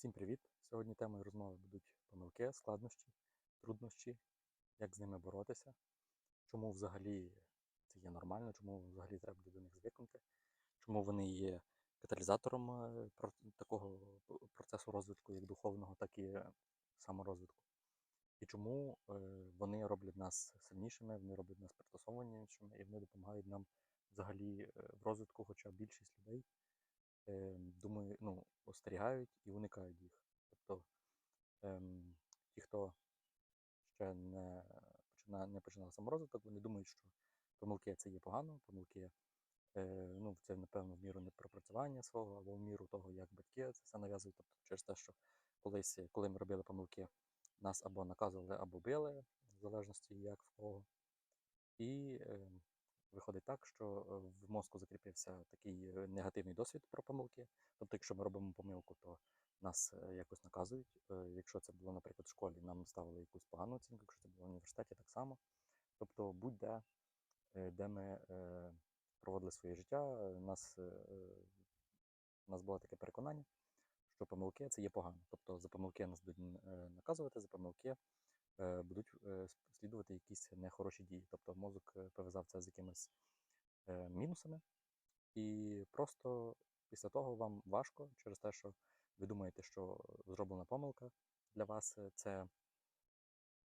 Всім привіт! Сьогодні темою розмови будуть помилки, складнощі, труднощі, як з ними боротися, чому взагалі це є нормально, чому взагалі треба до них звикнути, чому вони є каталізатором е, такого процесу розвитку, як духовного, так і саморозвитку. І чому е, вони роблять нас сильнішими, вони роблять нас пристосованішими, і вони допомагають нам взагалі е, в розвитку, хоча більшість людей думаю, ну, остерігають і уникають їх. Тобто ем, ті, хто ще не починає, не починав саморозвиток, вони думають, що помилки це є погано, помилки е, ну, це, напевно, в міру непропрацювання свого або в міру того, як батьки це все нав'язують. Тобто через те, що колись, коли ми робили помилки, нас або наказували, або били, в залежності як в кого. І е, виходить так, що е, в мозку закріпився такий е, негативний досвід про помилки. Тобто, якщо ми робимо помилку, то нас е, якось наказують. Якщо це було, наприклад, в школі, нам ставили якусь погану оцінку, якщо це було в університеті, так само. Тобто, будь-де, де ми проводили своє життя, нас, нас було таке переконання, що помилки це є погано. Тобто за помилки нас будуть наказувати, за помилки будуть е, слідувати якісь нехороші дії. Тобто мозок е, пов'язав це з якимись е, мінусами, і просто після того вам важко через те, що ви думаєте, що зроблена помилка для вас е, це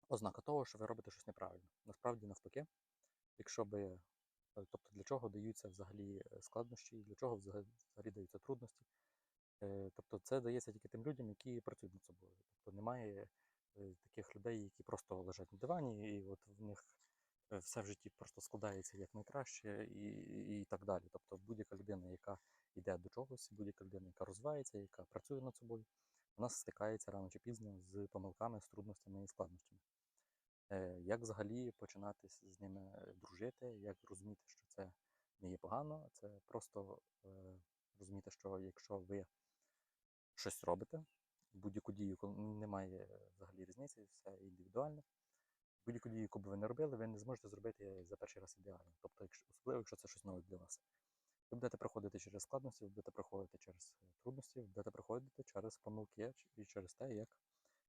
ознака того, що ви робите щось неправильно. Насправді, навпаки, якщо би, е, тобто для чого даються взагалі е, складнощі, для чого взагалі даються трудності. Е, Тобто це дається тільки тим людям, які працюють над собою. Тобто немає е, таких людей, які просто лежать на дивані, і от в них е, все в житті просто складається як найкраще і, і так далі. Тобто будь-яка людина, яка йде до чогось, будь-яка людина, яка розвивається, яка працює над собою, вона стикається рано чи пізно з помилками, з трудностями і складнощами. Е, Як взагалі починати з ними е, дружити, як розуміти, що це не є погано, це просто е, розуміти, що якщо ви щось робите, будь-яку дію, коли немає взагалі різниці, все індивідуально. Будь-яку дію, яку б ви не робили, ви не зможете зробити за перший раз ідеально. Тобто, якщо, особливо, якщо це щось нове для вас. Ви будете проходити через складності, ви будете проходити через е, трудності, ви будете проходити через помилки і через те, як,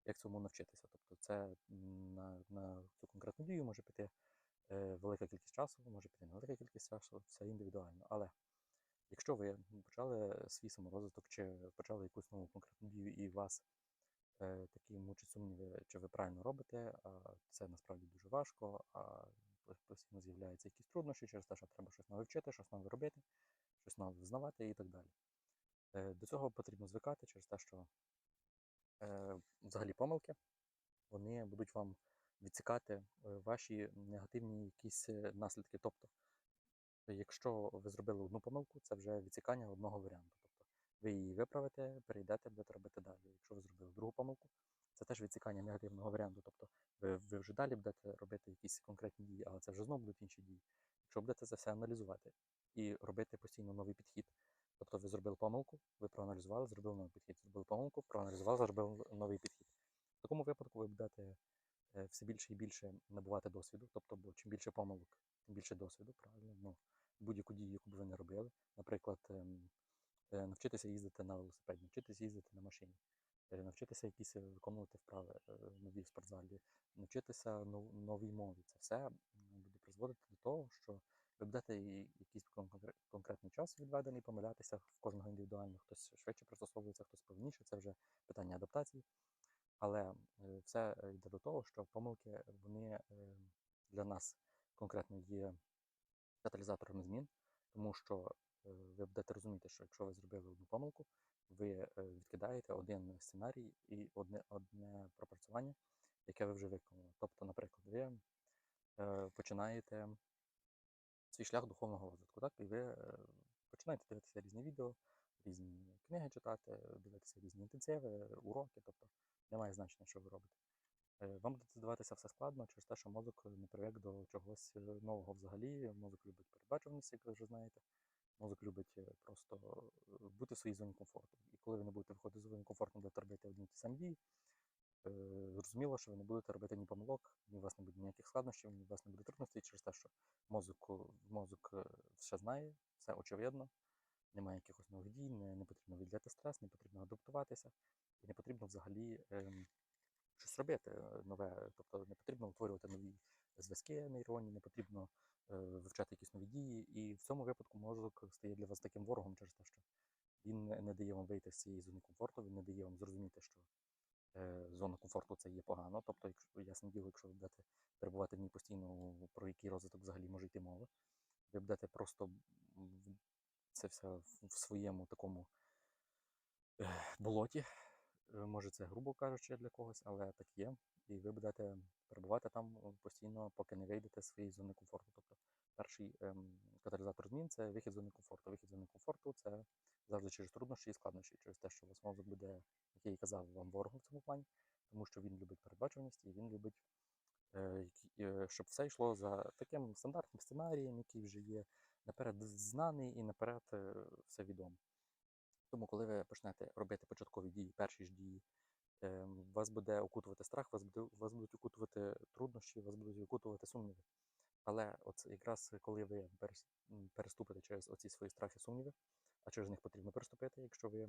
як цьому навчитися. Тобто це на, на цю конкретну дію може піти е, велика кількість часу, може піти невелика кількість часу, все індивідуально. Але якщо ви почали свій саморозвиток чи почали якусь нову конкретну дію, і вас е, такі мучать сумніви, чи ви правильно робите, а це насправді дуже важко, а постійно з'являються якісь труднощі через те, що треба щось нове вчити, щось нове робити, щось нове взнавати і так далі. Е, До цього потрібно звикати через те, що е, взагалі помилки вони будуть вам відсікати е, ваші негативні якісь е, наслідки. Тобто, якщо ви зробили одну помилку, це вже відсікання одного варіанту. Тобто ви її виправите, перейдете, будете робити далі. Якщо ви зробили другу помилку, це теж відсікання негативного варіанту. Тобто ви, ви вже далі будете робити якісь конкретні дії, але це вже знову будуть інші дії. Якщо будете це все аналізувати і робити постійно новий підхід. Тобто ви зробили помилку, ви проаналізували, зробили новий підхід, зробили помилку, проаналізували, зробили новий підхід. В такому випадку ви будете е, все більше і більше набувати досвіду. Тобто, бо чим більше помилок, тим більше досвіду, правильно. Ну, будь-яку дію, яку б ви не робили. Наприклад, ем, е, навчитися їздити на велосипеді, навчитися їздити на машині, е, навчитися якісь е, виконувати вправи нові в спортзалі, навчитися новій мові. Це все буде призводити до того, що ви будете якийсь конкретний час відведений помилятися в кожного індивідуально. Хтось швидше пристосовується, хтось повніше. Це вже питання адаптації. Але все йде до того, що помилки вони для нас конкретно є каталізаторами змін, тому що е, ви будете розуміти, що якщо ви зробили одну помилку, ви е, відкидаєте один сценарій і одне, одне пропрацювання, яке ви вже виконали. Тобто, наприклад, ви е, починаєте свій шлях духовного розвитку, так? І ви починаєте дивитися різні відео, різні книги читати, дивитися різні інтенсиви, уроки, тобто немає значення, що ви робите. Е, Вам буде здаватися все складно через те, що мозок не привик до чогось е, нового взагалі. Мозок любить передбачуваність, як ви вже знаєте. Мозок любить е, просто е, бути в своїй зоні комфорту. І коли ви не будете виходити з зони комфорту, будете робити одні ті самі дії, е, зрозуміло, що ви не будете робити ні помилок, ні у вас не буде ніяких складнощів, ні у вас не буде трудностей через те, що мозок, мозок е, все знає, все очевидно, немає якихось нових дій, не, не потрібно відділяти стрес, не потрібно адаптуватися. і не потрібно взагалі ем, щось робити е, нове. Тобто не потрібно утворювати нові зв'язки нейронні, не потрібно е, вивчати якісь нові дії. І в цьому випадку мозок стає для вас таким ворогом через те, що він не дає вам вийти з цієї зони комфорту, він не дає вам зрозуміти, що е, зона комфорту це є погано. Тобто, якщо ясне діло, якщо ви будете перебувати в ній постійно, про який розвиток взагалі може йти мова, ви будете просто це все в своєму такому болоті. Е, Може, це грубо кажучи для когось, але так є. І ви будете перебувати там е, постійно, поки не вийдете з своєї зони комфорту. Тобто перший ем, каталізатор змін це вихід з зони комфорту. Вихід з зони комфорту це завжди через труднощі і складнощі, через те, що вас мозок буде, як я і казав, вам ворогом в цьому плані, тому що він любить передбачуваність і він любить, е, щоб все йшло за таким стандартним сценарієм, який вже є наперед знаний і наперед все відомо. Тому, коли ви почнете робити початкові дії, перші ж дії, ем, вас буде окутувати страх, вас, буде, вас будуть окутувати труднощі, вас будуть окутувати сумніви. Але от якраз коли ви переступите через оці свої страхи, сумніви, а через них потрібно переступити, якщо ви,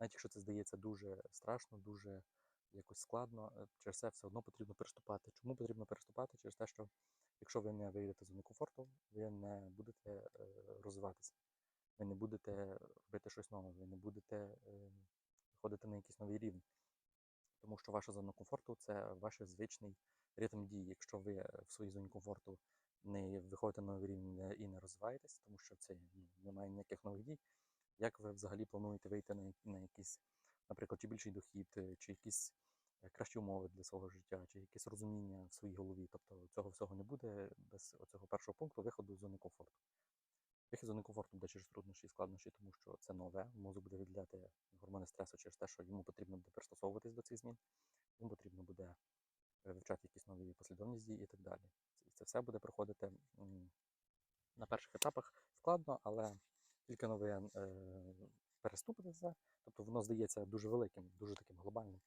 навіть якщо це здається дуже страшно, дуже якось складно, е, через це все одно потрібно переступати. Чому потрібно переступати? Через те, що якщо ви не вийдете з зони комфорту, ви не будете е, розвиватися ви не будете робити щось нове, ви не будете е, виходити на якийсь новий рівень. Тому що ваша зона комфорту це ваш звичний ритм дії. Якщо ви е, в своїй зоні комфорту не виходите на новий рівень і не розвиваєтесь, тому що це ну, немає ніяких нових дій, як ви взагалі плануєте вийти на, на якийсь, наприклад, чи більший дохід, е, чи якісь кращі умови для свого життя, чи якесь розуміння в своїй голові. Тобто цього всього не буде без цього першого пункту виходу з зони комфорту. Вихід зони комфорту буде через труднощі і складнощі, тому що це нове. Мозок буде виділяти гормони стресу через те, що йому потрібно буде пристосовуватись до цих змін, йому потрібно буде е, вивчати якісь нові послідовність дій і так далі. І це все буде проходити на перших етапах складно, але тільки но ви е, переступите це, тобто воно здається дуже великим, дуже таким глобальним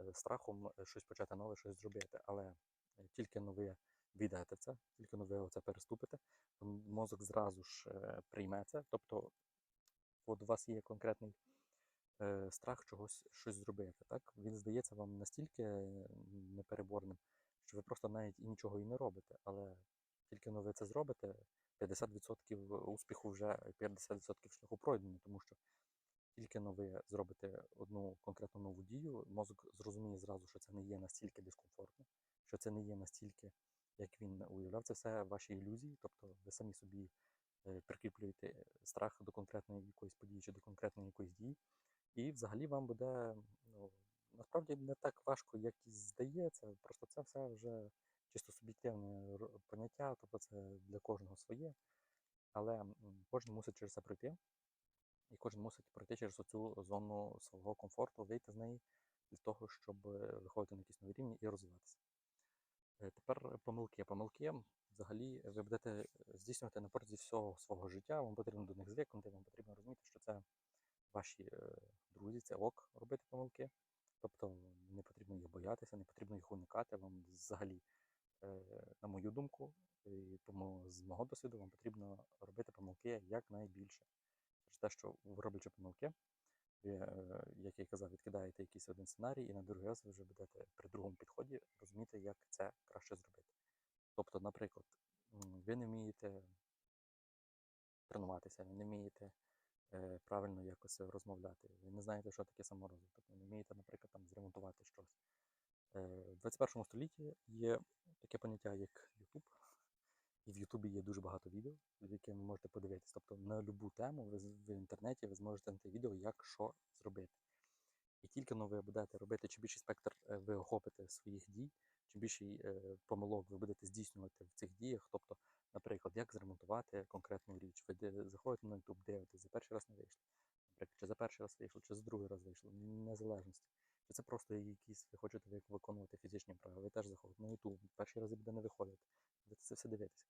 е, страхом щось почати нове, щось зробити. Але тільки но ви війдете це, тільки но ви оце переступите, то мозок зразу ж е, прийме це. Тобто, от у вас є конкретний е, страх чогось щось зробити. Так? Він здається вам настільки е, непереборним, що ви просто навіть і нічого і не робите. Але тільки но ви це зробите, 50% успіху вже 50% шляху пройдено, тому що тільки но ви зробите одну конкретну нову дію, мозок зрозуміє зразу, що це не є настільки дискомфортно, що це не є настільки, як він уявляв. Це все ваші ілюзії, тобто ви самі собі е, прикріплюєте страх до конкретної якоїсь події чи до конкретної якоїсь дії. І взагалі вам буде ну, насправді не так важко, як і здається. Просто це все вже чисто суб'єктивне поняття, тобто це для кожного своє. Але кожен мусить через це пройти, і кожен мусить пройти через цю зону свого комфорту, вийти з неї для того, щоб е, виходити на якісь нові рівні і розвиватися. Е, Тепер помилки. Помилки взагалі ви будете здійснювати на протязі всього свого життя. Вам потрібно до них звикнути, вам потрібно розуміти, що це ваші е, друзі, це ок робити помилки. Тобто не потрібно їх боятися, не потрібно їх уникати. Вам взагалі, е, на мою думку, по з мого досвіду, вам потрібно робити помилки якнайбільше. Те, що роблячи помилки, е, як я казав, відкидаєте якийсь один сценарій, і на другий раз ви вже будете при другому підході розуміти, як це краще зробити. Тобто, наприклад, ви не вмієте тренуватися, ви не вмієте е, правильно якось розмовляти, ви не знаєте, що таке саморозвиток, ви не вмієте, наприклад, там зремонтувати щось. Е, В 21 столітті є таке поняття, як YouTube. І в Ютубі є дуже багато відео, які ви можете подивитися. Тобто на будь-яку тему ви в інтернеті ви зможете знайти відео, як що зробити. І тільки ви будете робити, чим більший спектр е, ви охопите своїх дій, чим більший е, помилок ви будете здійснювати в цих діях. Тобто, наприклад, як зремонтувати конкретну річ. Ви заходите на YouTube, дивитесь, за перший раз не вийшло. Наприклад, чи за перший раз вийшло, чи за другий раз вийшло, незалежності. Чи це просто якісь ви хочете виконувати фізичні вправи, ви теж заходите на YouTube, перший раз буде не виходити. Будете це все дивитися.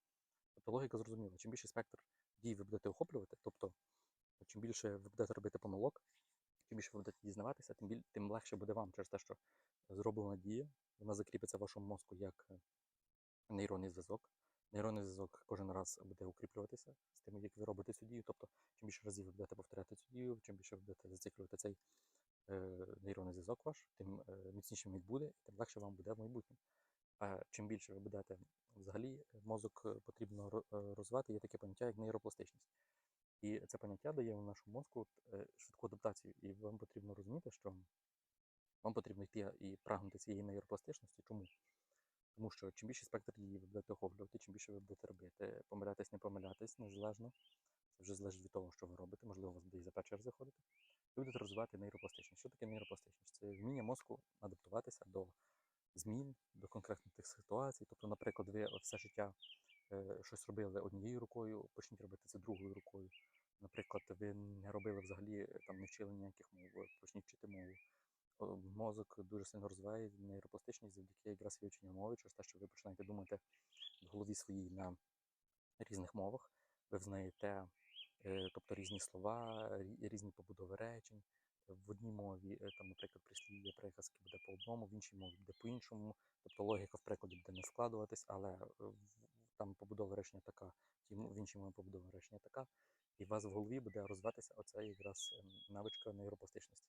Тобто логіка зрозуміла. Чим більший спектр дій ви будете охоплювати, тобто чим більше ви будете робити помилок, чим більше ви будете дізнаватися, тим, біль, тим легше буде вам через те, що зроблена дія, вона закріпиться в вашому мозку як е, нейронний зв'язок. Нейронний зв'язок кожен раз буде укріплюватися з тим, як ви робите цю дію. Тобто, чим більше разів ви будете повторяти цю дію, чим більше ви будете зациклювати цей е, нейронний зв'язок ваш, тим е, міцнішим він буде, і тим легше вам буде в майбутньому. А чим більше ви будете взагалі, мозок е, потрібно е, розвивати, є таке поняття, як нейропластичність. І це поняття дає в нашому мозку е, швидку адаптацію. І вам потрібно розуміти, що вам потрібно йти і прагнути цієї нейропластичності. Чому? Тому що чим більший спектр її ви будете охоплювати, чим більше ви будете робити, помилятись, не помилятись, незалежно. Це вже залежить від того, що ви робите. Можливо, у вас буде і запечер заходити. Ви будете розвивати нейропластичність. Що таке нейропластичність? Це вміння мозку адаптуватися до змін, до конкретних тих ситуацій. Тобто, наприклад, ви все життя е, щось робили однією рукою, почніть робити це другою рукою. Наприклад, ви не робили взагалі е, там не вчили ніяких мов, почніть вчити мову. Мозок дуже сильно розвиває нейропластичність завдяки якраз вивченню мови, через те, що ви починаєте думати в голові своїй на різних мовах. Ви взнаєте, е, тобто різні слова, різні побудови речень. В одній мові, е, там, наприклад, прислів'я, приказки буде по одному, в іншій мові буде по-іншому. Тобто логіка в прикладі буде не складуватись, але е, там побудова речення така, в іншій мові побудова речення така. І у вас в голові буде розвиватися оця якраз ем, навичка нейропластичності.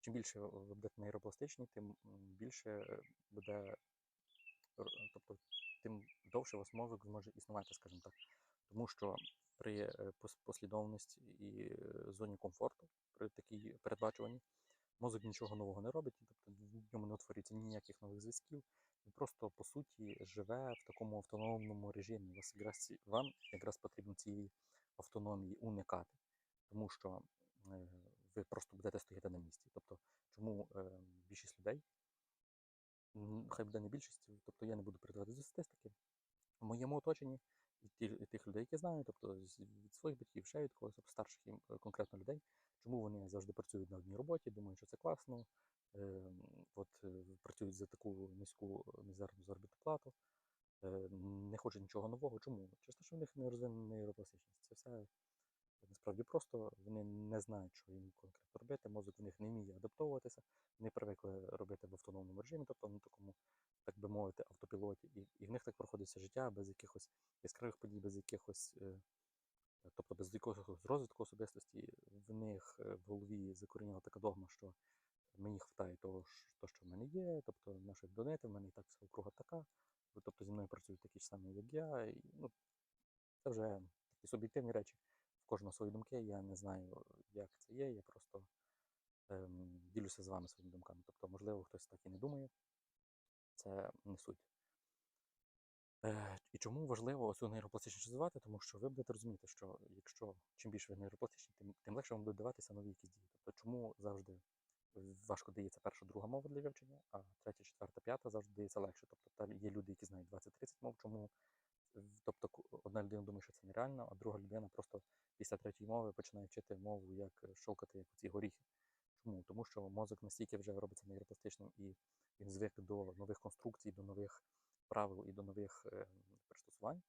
Чим більше ви будете нейропластичні, тим більше е, буде, тобто, тим довше у вас мозок зможе існувати, скажімо так. Тому що при послідовності і зоні комфорту, при такій передбачуванні, мозок нічого нового не робить, тобто в ньому не утворюється ніяких нових зв'язків. Він просто по суті живе в такому автономному режимі. Вас якраз, вам якраз потрібно цієї автономії уникати, тому що е, ви просто будете стояти на місці. Тобто, чому е, більшість людей, хай буде не більшість, тобто я не буду передавати до статистики, в моєму оточенні тих людей, які знаю, тобто від своїх батьків, ще від когось тобто старших їм е, конкретно людей, чому вони завжди працюють на одній роботі, думають, що це класно, е, от е, працюють за таку низьку е, мізерну заробітну плату, е, не хочуть нічого нового. Чому? Через що в них не розвинена нейропластичність. Це все насправді просто вони не знають, що їм конкретно робити. Мозок в них не вміє адаптовуватися, вони привикли робити в автономному режимі, тобто на такому, так би мовити, автопілоті. І, і в них так проходить все життя без якихось яскравих подій, без якихось, е, тобто без якогось розвитку особистості. В них е, в голові закоріняла така догма, що мені вистачає того, що, то, що в мене є, тобто наших донетів, в мене і так вся округа така. Тобто зі мною працюють такі ж самі, як я. І, ну, це вже такі суб'єктивні речі. В кожного свої думки. Я не знаю, як це є. Я просто ем, ділюся з вами своїми думками. Тобто, можливо, хтось так і не думає. Це не суть. Е, і чому важливо цю нейропластичність розвивати? Тому що ви будете розуміти, що якщо чим більше ви нейропластичні, тим, тим легше вам будуть даватися нові якісь дії. Тобто, чому завжди важко дається перша, друга мова для вивчення, а третя, четверта, п'ята завжди дається легше. Тобто та є люди, які знають 20-30 мов, чому тобто одна людина думає, що це нереально, а друга людина просто після третьої мови починає вчити мову, як е, щовкати як ці горіхи. Чому? Тому що мозок настільки вже робиться нейропластичним і він звик до нових конструкцій, до нових правил і до нових е, пристосувань,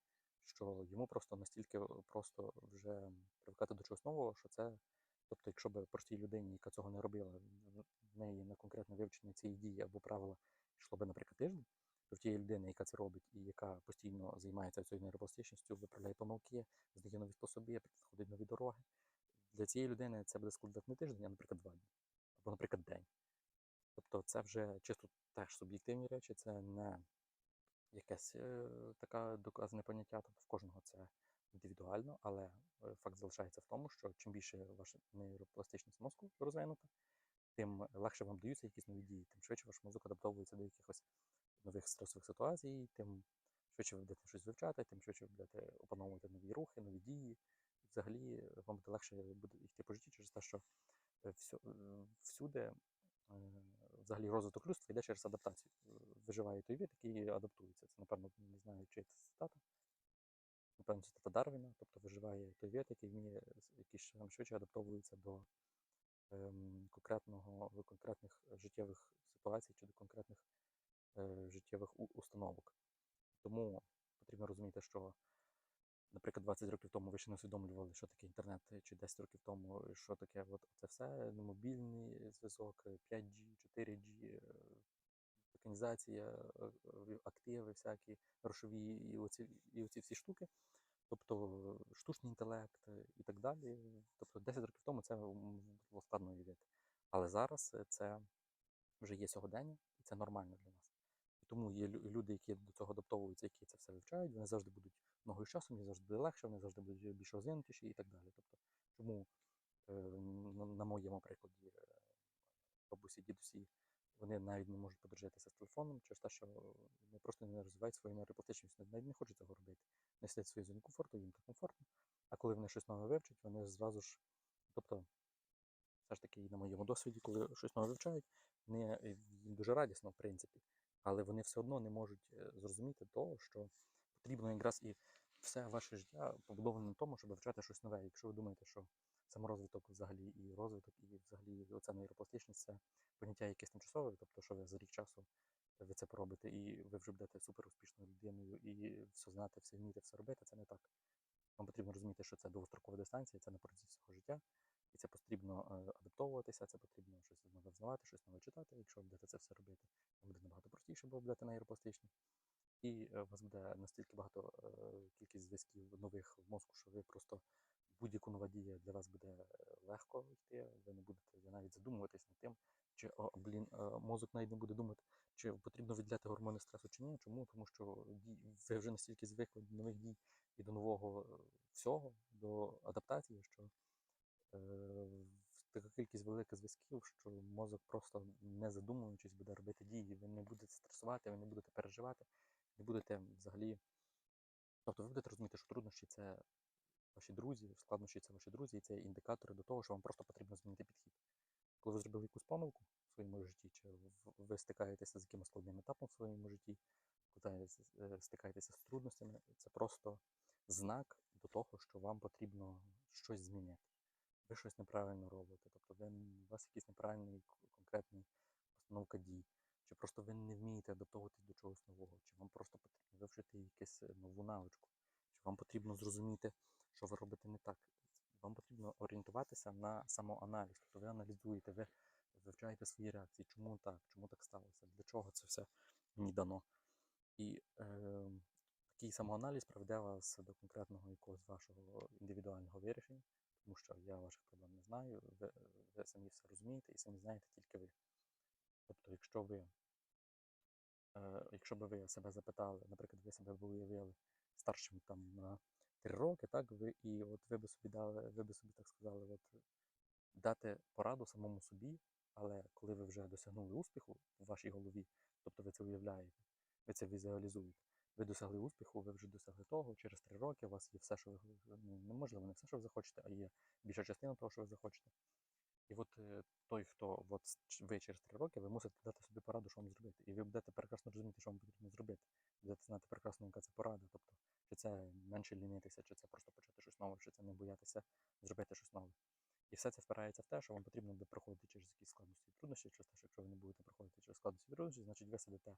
що йому просто настільки просто вже привикати до чогось нового, що це, тобто, якщо б простій людині, яка цього не робила, в- неї на конкретне вивчення цієї дії або правила йшло би, наприклад, тиждень, то в тієї людини, яка це робить і яка постійно займається цією нейропластичністю, виправляє помилки, знає нові способи, знаходить нові дороги. Для цієї людини це буде складати не тиждень, а, наприклад, два дні, або, наприклад, день. Тобто це вже чисто теж суб'єктивні речі, це не якесь е, таке доказане поняття, тобто в кожного це індивідуально, але е, факт залишається в тому, що чим більше ваша нейропластичність мозку розвинута, тим легше вам даються якісь нові дії, тим швидше ваш мозок адаптовується до якихось нових стресових ситуацій, тим швидше ви будете щось вивчати, тим швидше ви будете опановувати нові рухи, нові дії. Взагалі е, вам буде легше буде йти по житті через те, що е, всюди взагалі розвиток людства йде через адаптацію. Е, Виживає той вид, який адаптується. Це, напевно, не знаю, чи це цитата. Напевно, цитата Дарвіна, тобто виживає той вид, який вміє, який ще швидше адаптовується до ем, конкретного, до конкретних життєвих ситуацій чи до конкретних е, життєвих установок. Тому потрібно розуміти, що, наприклад, 20 років тому ви ще не усвідомлювали, що таке інтернет, чи 10 років тому, що таке от це все, ну, мобільний зв'язок, е, 5G, 4G, е, механізація, е, е, активи всякі, грошові і оці, і оці всі штуки. Тобто штучний інтелект е, і так далі. Тобто 10 років тому це було складно уявити. Але зараз е, це вже є сьогодення, і це нормально для нас. І тому є люди, які до цього адаптовуються, які це все вивчають, вони завжди будуть ногою з часом, їм завжди буде легше, вони завжди будуть більш розвинутіші і так далі. Тобто, чому е, на, моєму прикладі е, бабусі, дідусі, вони навіть не можуть подружитися з телефоном через те, що вони просто не розвивають свою нейропластичність, навіть не хочуть цього робити. Вони сидять в своїй зоні комфорту, їм так комфортно. А коли вони щось нове вивчать, вони зразу ж, тобто, все ж таки, на моєму досвіді, коли щось нове вивчають, вони е, їм дуже радісно, в принципі, але вони все одно не можуть зрозуміти того, що потрібно якраз і все ваше життя побудоване на тому, щоб вивчати щось нове. Якщо ви думаєте, що саморозвиток взагалі і розвиток, і взагалі оця нейропластичність це поняття якесь тимчасове, тобто, що ви за рік часу ви це поробите, і ви вже будете супер успішною людиною, і все знати, все вміти, все робити, це не так. Вам потрібно розуміти, що це довгострокова дистанція, це на протязі всього життя, і це потрібно е, адаптовуватися, це потрібно щось нове взнавати, щось нове читати. Якщо ви будете це все робити, вам буде набагато простіше, бо будете нейропластичні. І е, у вас буде настільки багато е, кількість зв'язків нових в мозку, що ви просто будь-яку нова дія для вас буде е, легко йти. Ви не будете навіть задумуватись над тим, чи о, блін, е, мозок навіть не буде думати, чи потрібно виділяти гормони стресу чи ні. Чому? Тому що ви вже настільки звикли до нових дій і до нового е, всього, до адаптації, що е, така кількість велика зв'язків, що мозок просто не задумуючись буде робити дії. Ви не будете стресувати, ви не будете переживати, не будете взагалі. Тобто ви будете розуміти, що труднощі це ваші друзі, складнощі це ваші друзі, і це індикатори до того, що вам просто потрібно змінити підхід. Коли ви зробили якусь помилку в своєму житті, чи ви стикаєтеся з якимось складним етапом в своєму житті, коли е, стикаєтеся з трудностями, це просто знак до того, що вам потрібно щось змінити. Ви щось неправильно робите, тобто ви, у вас якийсь неправильний конкретний постановка дій, чи просто ви не вмієте адаптовуватись до чогось нового, чи вам просто потрібно вивчити якусь е, нову навичку, чи вам потрібно зрозуміти, що ви робите не так. Вам потрібно орієнтуватися на самоаналіз, тобто ви аналізуєте, ви вивчаєте свої реакції, чому так, чому так сталося, для чого це все мені дано. І е, такий самоаналіз приведе вас до конкретного якогось вашого індивідуального вирішення, тому що я ваших проблем не знаю, ви, ви самі все розумієте і самі знаєте тільки ви. Тобто, якщо ви, якщо би ви себе запитали, наприклад, ви себе б уявили старшим там на 3 роки, так, ви, і от ви би собі дали, ви би собі так сказали, от дати пораду самому собі, але коли ви вже досягнули успіху в вашій голові, тобто ви це уявляєте, ви це візуалізуєте, ви досягли успіху, ви вже досягли того, через три роки у вас є все, що ви ну, неможливо, не все, що ви захочете, а є більша частина того, що ви захочете. І от е, той, хто от ви через три роки, ви мусите дати собі пораду, що вам зробити. І ви будете прекрасно розуміти, що вам потрібно зробити. Будете знати прекрасно, яка це порада. Тобто, чи це менше лінитися, чи це просто почати щось нове, чи це не боятися зробити щось нове. І все це впирається в те, що вам потрібно буде проходити через якісь складності і труднощі, через те, що якщо ви не будете проходити через складності і труднощі, значить ви сидите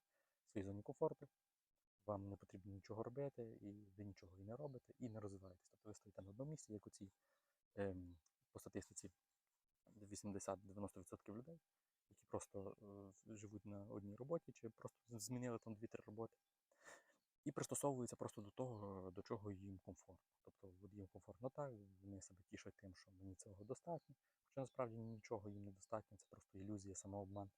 в своїй зоні комфорту, вам не потрібно нічого робити, і ви нічого і не робите, і не розвиваєтесь. Тобто ви стоїте на одному місці, як у цій ем, по статистиці 80-90% людей, які просто е, живуть на одній роботі, чи просто змінили там 2-3 роботи. І пристосовуються просто до того, до чого їм комфортно. Тобто от їм комфортно так, вони себе тішать тим, що мені цього достатньо. Хоча насправді нічого їм не достатньо, це просто ілюзія, самообман.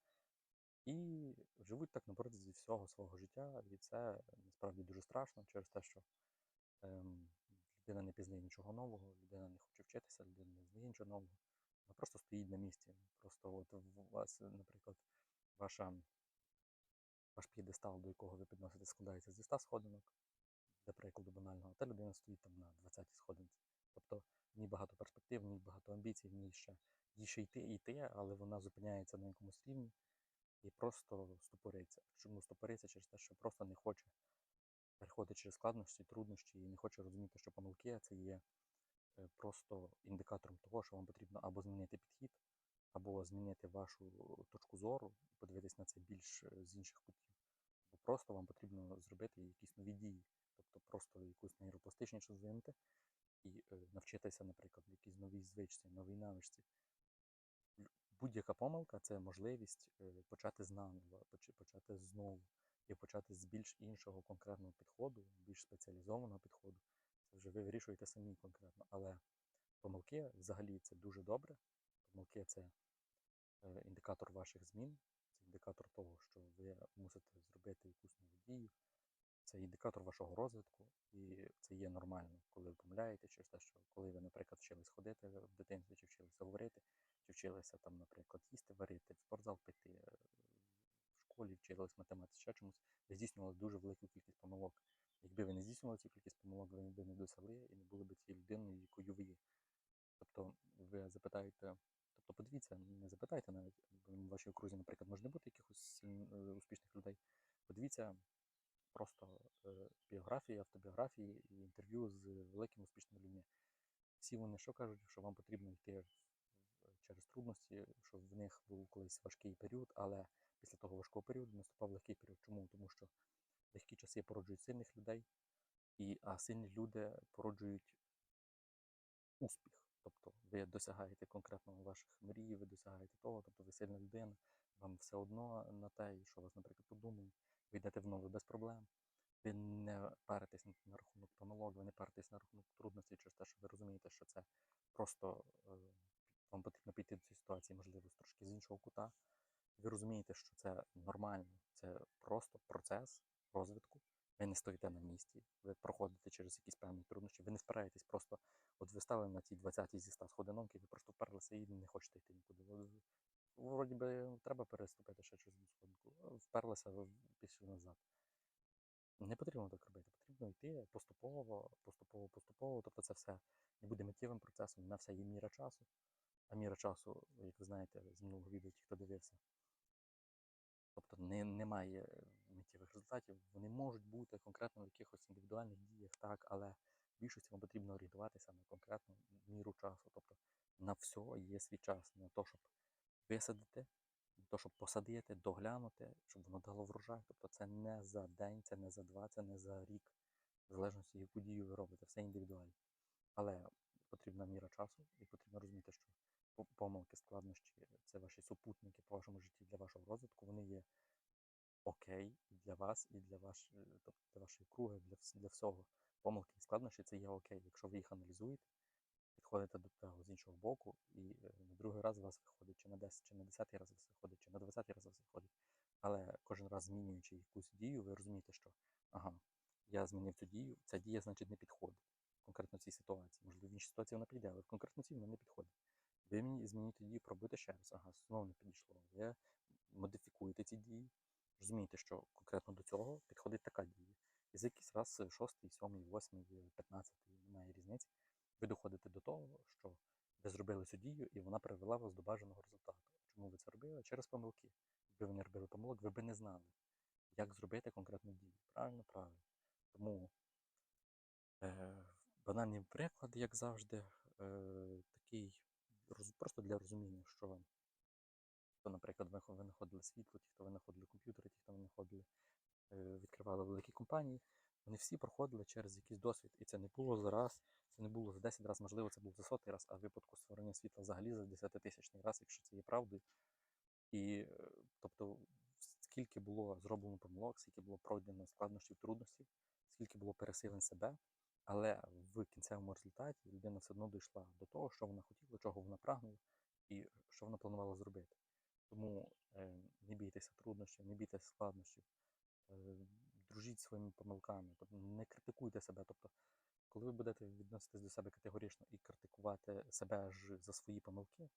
І живуть так на протязі всього свого життя, і це насправді дуже страшно через те, що ем, людина не пізнає нічого нового, людина не хоче вчитися, людина не знає нічого нового. Просто стоїть на місці. Просто от у вас, наприклад, ваша, ваш п'єдестал, до якого ви підносите, складається зі 100 сходинок, для прикладу банального, та людина стоїть там на 20 сходинці. Тобто в ній багато перспектив, в ній багато амбіцій, в ній ще їй ще йти і йти, але вона зупиняється на якомусь рівні і просто стопориться. Чому стопориться? Через те, що просто не хоче переходити через складності, труднощі і не хоче розуміти, що помилки це є просто індикатором того, що вам потрібно або змінити підхід, або змінити вашу точку зору, подивитись на це більш е, з інших кутів. Або просто вам потрібно зробити якісь нові дії, тобто просто якусь нейропластичність розвинути і е, навчитися, наприклад, якійсь новій звичці, новій навичці. Будь-яка помилка це можливість е, почати знаново, поч- почати знову і почати з більш іншого конкретного підходу, більш спеціалізованого підходу. Вже ви вирішуєте самі конкретно. Але помилки взагалі це дуже добре. Помилки це е, індикатор ваших змін, це індикатор того, що ви мусите зробити якусь нову дію, це індикатор вашого розвитку, і це є нормально, коли ви помиляєте через те, що коли ви, наприклад, вчились ходити в дитинстві, чи вчилися говорити, чи вчилися там, наприклад, їсти, варити, в спортзал піти, е, в школі вчились математиці, ще чомусь, ви здійснювали дуже велику кількість помилок. Якби ви не здійснювали цю кількість помилок, ви б не досягли і не були б цією людиною, якою ви є. Тобто ви запитаєте, тобто подивіться, не запитайте навіть, в вашій окрузі, наприклад, може не бути якихось е, успішних людей. Подивіться просто е, біографії, автобіографії і інтерв'ю з великими успішними людьми. Всі вони що кажуть, що вам потрібно йти через трудності, що в них був колись важкий період, але після того важкого періоду наступав легкий період. Чому? Тому що легкі часи породжують сильних людей, і, а сильні люди породжують успіх. Тобто ви досягаєте конкретно ваших мрій, ви досягаєте того, тобто ви сильна людина, вам все одно на те, що вас, наприклад, подумають, ви йдете в нове без проблем. Ви не паритесь на, рахунок помилок, ви не паритесь на рахунок трудностей через те, що ви розумієте, що це просто е, вам потрібно піти до цієї ситуації, можливо, трошки з іншого кута. Ви розумієте, що це нормально, це просто процес розвитку. Ви не стоїте на місці, ви проходите через якісь певні труднощі, ви не впираєтесь просто, от ви стали на цій 20 зі 100 сходинок, ви просто вперлися і не хочете йти нікуди. Вроді би треба переступити ще через сходинку, вперлися, ви пішли назад. Не потрібно так робити, потрібно йти поступово, поступово, поступово. Тобто це все не буде миттєвим процесом, на все є міра часу. А міра часу, як ви знаєте, з минулого відео, ті, хто дивився, тобто не, немає миттєвих результатів. Вони можуть бути конкретно в якихось індивідуальних діях, так, але більшості вам потрібно орієнтуватися на конкретну міру часу. Тобто на все є свій час, на те, щоб висадити, на те, щоб посадити, доглянути, щоб воно дало врожай. Тобто це не за день, це не за два, це не за рік, в залежності, яку дію ви робите, все індивідуально. Але потрібна міра часу, і потрібно розуміти, що помилки, складнощі це ваші супутники по вашому житті для вашого розвитку. Вони є окей для вас, і для, ваш, тобто для вашої круги, для, для всього. Помилки і складнощі це є окей. Якщо ви їх аналізуєте, підходите до цього з іншого боку, і е, на другий раз у вас виходить, чи на 10, чи на 10 раз вас виходить, чи на 20 раз вас виходить. Але кожен раз змінюючи якусь дію, ви розумієте, що ага, я змінив цю дію, ця дія, значить, не підходить конкретно цій ситуації. Можливо, в іншій ситуації вона піде, але в конкретно цій вона не підходить. Ви мені змінюєте дію, пробуйте ще раз. Ага, знову не підійшло. Ви модифікуєте ці дії, розумієте, що конкретно до цього підходить така дія. І за якийсь раз, е, шостий, сьомий, восьмий, е, п'ятнадцятий, немає різниці, ви доходите до того, що ви зробили цю дію, і вона привела вас до бажаного результату. Чому ви це робили? Через помилки. Якби ви не робили помилок, ви б не знали, як зробити конкретну дію. Правильно, правильно. Тому е, банальний приклад, як завжди, е, такий просто для розуміння, що хто, наприклад, ви ви знаходили світло, ті, хто ви знаходили комп'ютери, ті, хто ви знаходили, е, відкривали великі компанії, вони всі проходили через якийсь досвід. І це не було за раз, це не було за 10 разів, можливо, це був за сотий раз, а в випадку створення світла взагалі за 10 тисячний раз, якщо це є правдою. І е, тобто, скільки було зроблено помилок, скільки було пройдено складнощів, труднощів, скільки було пересилень себе, але в кінцевому результаті людина все одно дійшла до того, що вона хотіла, чого вона прагнула, і що вона планувала зробити. Тому е, не бійтеся труднощів, не бійтеся складнощів, е, дружіть своїми помилками, тобто не критикуйте себе. Тобто, коли ви будете відноситись до себе категорично і критикувати себе ж за свої помилки,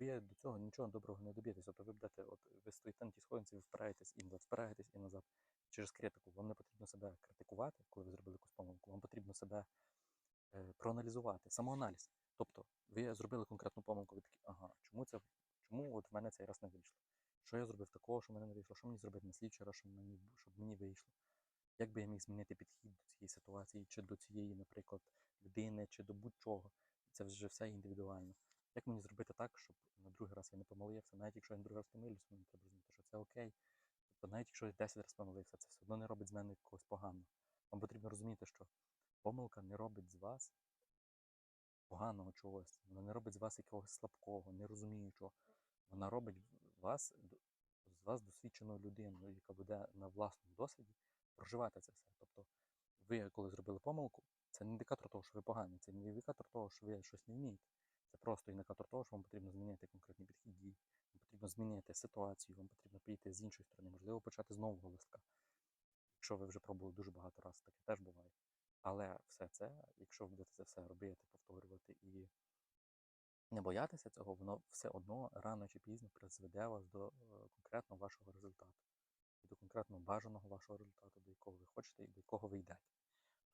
ви до цього нічого доброго не доб'єтеся. Тобто ви будете, от ви стоїте на тій сходинці, ви впираєтесь і назад, впираєтесь і назад через критику. Вам не потрібно себе критикувати, коли ви зробили якусь помилку. Вам потрібно себе е, проаналізувати, самоаналіз. Тобто, ви зробили конкретну помилку, ви такі, ага, чому це, чому от в мене цей раз не вийшло? Що я зробив такого, що в мене не вийшло? Що мені зробити на слідчий раз, щоб мені, щоб мені вийшло? Як би я міг змінити підхід до цієї ситуації, чи до цієї, наприклад, людини, чи до будь-чого? Це вже все індивідуально. Як мені зробити так, щоб на другий раз я не помилився, навіть якщо я на другий раз помилюсь, мені треба розуміти, що це окей. Тобто навіть якщо я 10 разів помилився, це все одно не робить з мене когось поганого. Вам потрібно розуміти, що помилка не робить з вас поганого чогось, вона не робить з вас якогось слабкого, нерозуміючого. Вона робить вас, з вас досвідченою людиною, яка буде на власному досвіді проживати це все. Тобто, ви, коли зробили помилку, це не індикатор того, що ви погані, це не індикатор того, що ви щось не вмієте. Це просто індикатор того, що вам потрібно змінити конкретний підхід дій. Вам потрібно змінити ситуацію, вам потрібно прийти з іншої сторони, можливо, почати з нового листка. Якщо ви вже пробували дуже багато разів, таке теж буває. Але все це, якщо ви будете це все робити, повторювати і не боятися цього, воно все одно рано чи пізно призведе вас до е, конкретно вашого результату. І до конкретно бажаного вашого результату, до якого ви хочете і до якого ви йдете.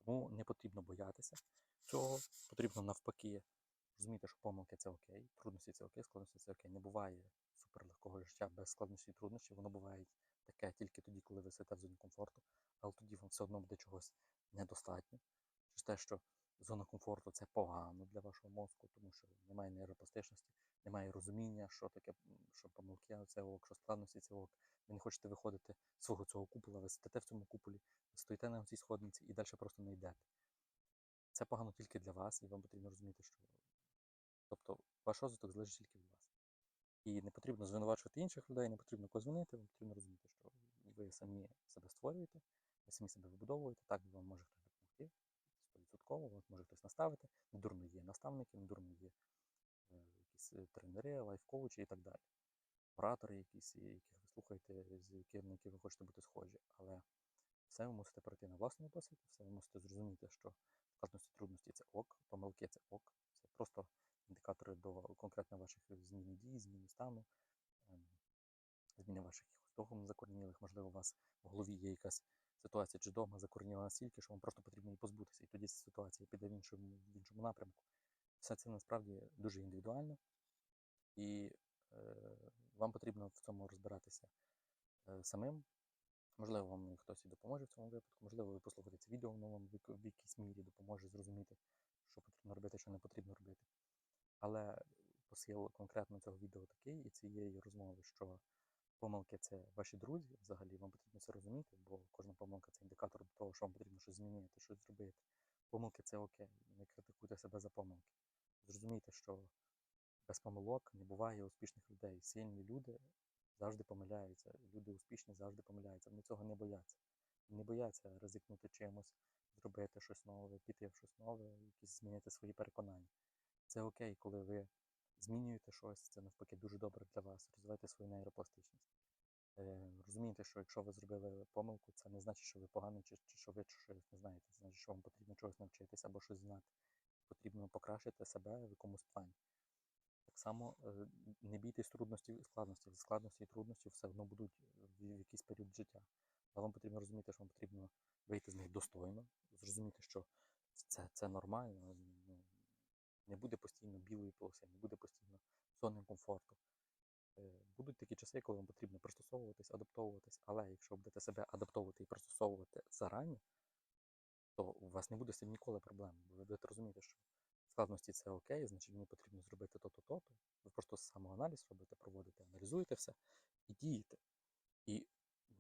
Тому не потрібно боятися цього, потрібно навпаки розуміти, що помилки це окей, трудності це окей, складності це окей. Не буває суперлегкого життя без складностей і труднощів, воно буває таке тільки тоді, коли ви сидите в зоні комфорту, але тоді вам все одно буде чогось недостатньо. Через те, що зона комфорту це погано для вашого мозку, тому що немає нейропластичності, немає розуміння, що таке, що помилки це ок, що складності це ок. Ви не хочете виходити з свого цього купола, ви сидите в цьому куполі, стоїте на цій сходниці і далі просто не йдете. Це погано тільки для вас, і вам потрібно розуміти, що тобто ваш розвиток залежить тільки від вас. І не потрібно звинувачувати інших людей, не потрібно когось винити, вам потрібно розуміти, що ви самі себе створюєте, ви самі себе вибудовуєте, так вам може хтось допомогти, стовідсотково, вас може хтось наставити. Недурно є наставники, недурно є е, якісь е, тренери, лайф-коучі і так далі. Оратори якісь, яких ви слухаєте, з на яких ви хочете бути схожі. Але все ви мусите пройти на власному досвіді, все ви мусите зрозуміти, що складності трудності це ок, помилки це ок. Це просто індикатори до конкретно ваших зміни дій, зміни стану, ем, зміни ваших якихось догм закорнілих. Можливо, у вас в голові є якась ситуація чи догма закорніла настільки, що вам просто потрібно її позбутися, і тоді ситуація піде в іншому, в іншому напрямку. Все це насправді дуже індивідуально, і е, вам потрібно в цьому розбиратися е, самим. Можливо, вам хтось і допоможе в цьому випадку, можливо, ви послухаєте це відео, воно вам в в якійсь мірі допоможе зрозуміти, що потрібно робити, що не потрібно робити. Але посил конкретно цього відео такий і цієї розмови, що помилки це ваші друзі, взагалі вам потрібно це розуміти, бо кожна помилка це індикатор того, що вам потрібно щось змінити, щось зробити. Помилки це окей, не критикуйте себе за помилки. Зрозумійте, що без помилок не буває успішних людей. Сильні люди завжди помиляються. Люди успішні завжди помиляються. Вони цього не бояться. Не бояться ризикнути чимось, зробити щось нове, піти в щось нове, якісь змінити свої переконання. Це окей, коли ви змінюєте щось, це навпаки дуже добре для вас. Розвивайте свою нейропластичність. Е, розумієте, що якщо ви зробили помилку, це не значить, що ви поганий, чи, чи що ви щось не знаєте. Це значить, що вам потрібно чогось навчитися або щось знати. Потрібно покращити себе в якомусь плані. Так само е, не бійтесь трудностей і складностей. Складності і трудності все одно будуть в в якийсь період життя. Але вам потрібно розуміти, що вам потрібно вийти з них достойно, зрозуміти, що це, це нормально. Не буде постійно білої полоси, не буде постійно зони комфорту. Е, Будуть такі часи, коли вам потрібно пристосовуватись, адаптовуватись, але якщо ви будете себе адаптовувати і пристосовувати зарані, то у вас не буде з цим ніколи проблем. Ви будете розуміти, що складності це окей, значить мені потрібно зробити то-то, то-то. Ви просто самоаналіз робите, проводите, аналізуєте все і дієте. І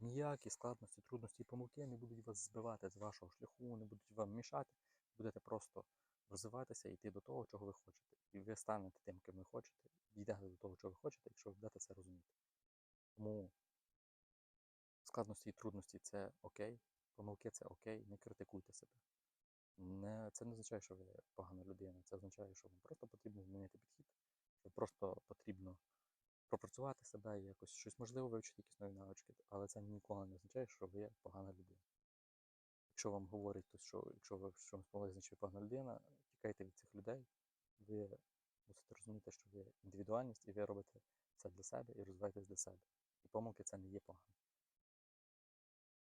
ніякі складності, трудності і помилки не будуть вас збивати з вашого шляху, не будуть вам мішати. Будете просто розвиватися йти до того, чого ви хочете. І ви станете тим, ким ви хочете, дійдете до того, чого ви хочете, якщо ви будете це розуміти. Тому складності і трудності це окей, помилки це окей, не критикуйте себе. Не, це не означає, що ви погана людина. Це означає, що вам просто потрібно змінити підхід, що просто потрібно пропрацювати себе якось щось можливо вивчити якісь нові навички, але це ніколи не означає, що ви погана людина. Якщо вам говорять, то що якщо ви в чомусь ви погана людина, тікайте від цих людей. Ви мусите розуміти, що ви індивідуальність і ви робите все для себе і розвиваєтесь для себе. І помилки це не є погано.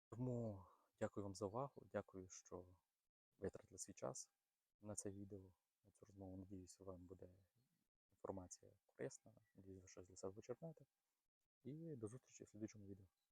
Тому дякую вам за увагу. Дякую, що витратили свій час на це відео, на цю розмову. Надіюся, вам буде інформація корисна. Надіюсь, ви щось для себе почерпнете. І до зустрічі в слідчому відео.